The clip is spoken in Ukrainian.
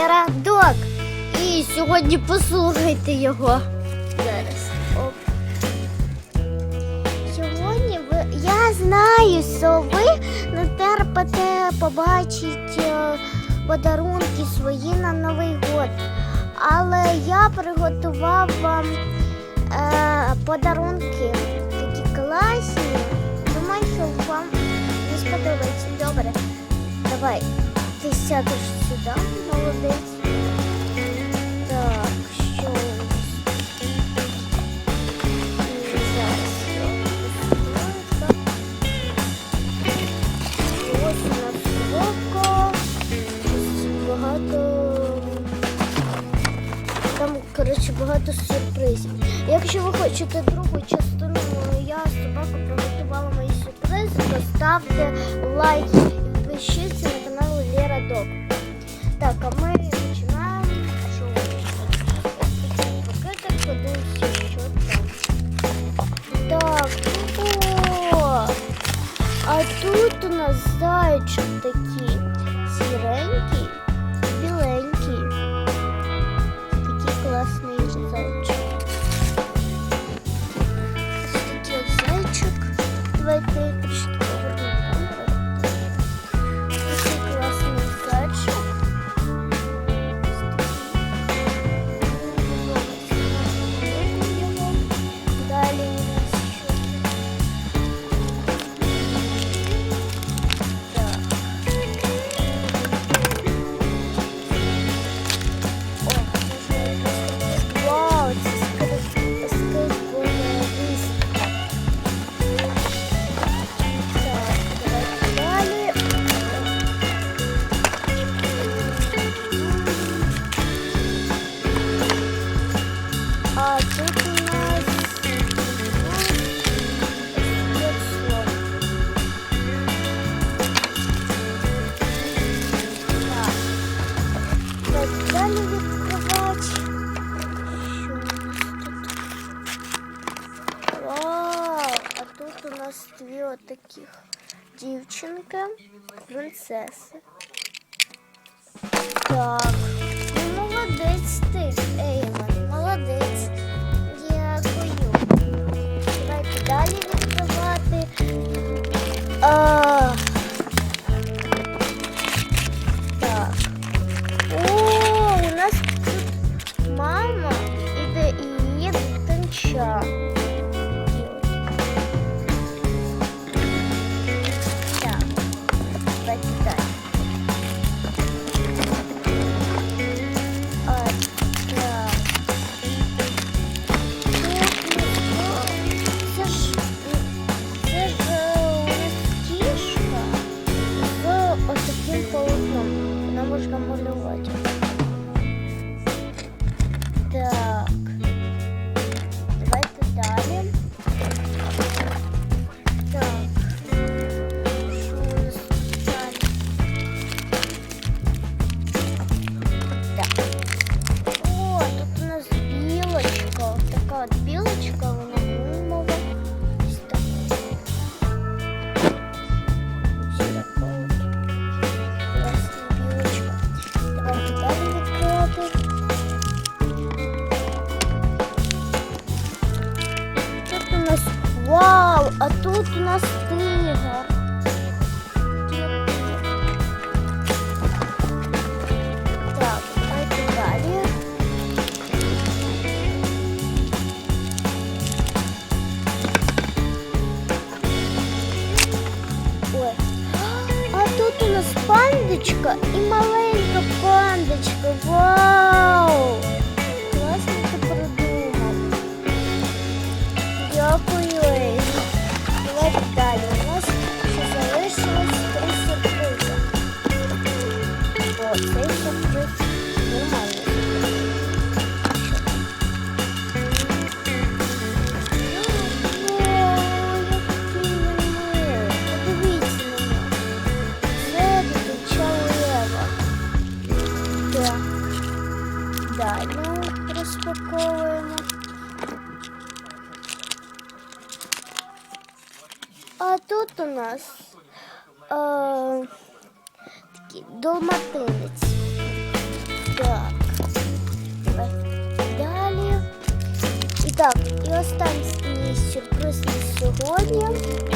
Лера Док. І сьогодні послухайте його. Зараз. Оп. Сьогодні ви я знаю, що ви не терпите побачити е, подарунки свої на Новий год. Але я приготував вам е, подарунки такі класні. Думаю, що вам не сподобається. Добре. Давай, ти сядеш сюди, молодець. Так, що у нас? Зараз. Ось у нас коробка. Багато. Там, коротше, багато сюрпризів. Якщо ви хочете другу частину, я собаку приготувала мої сюрпризи, то ставте лайк і підпишіться Так, а ми починаємо. Що у нас тут? Пакетик, подивимося, що там. Так, о, а тут у нас зайчик такий тут у нас дві отаких дівчинки, принцеси. Так, ну молодець ти, вау, а тут у нас тигр. Так, давайте далі. Ой. А тут у нас пандочка і маленька пандочка. Вау! Класно ти придумав. Дякую. Dali. А тут у нас е, такий долматинець. Так. Далі. І так, і останній сюрприз на сьогодні.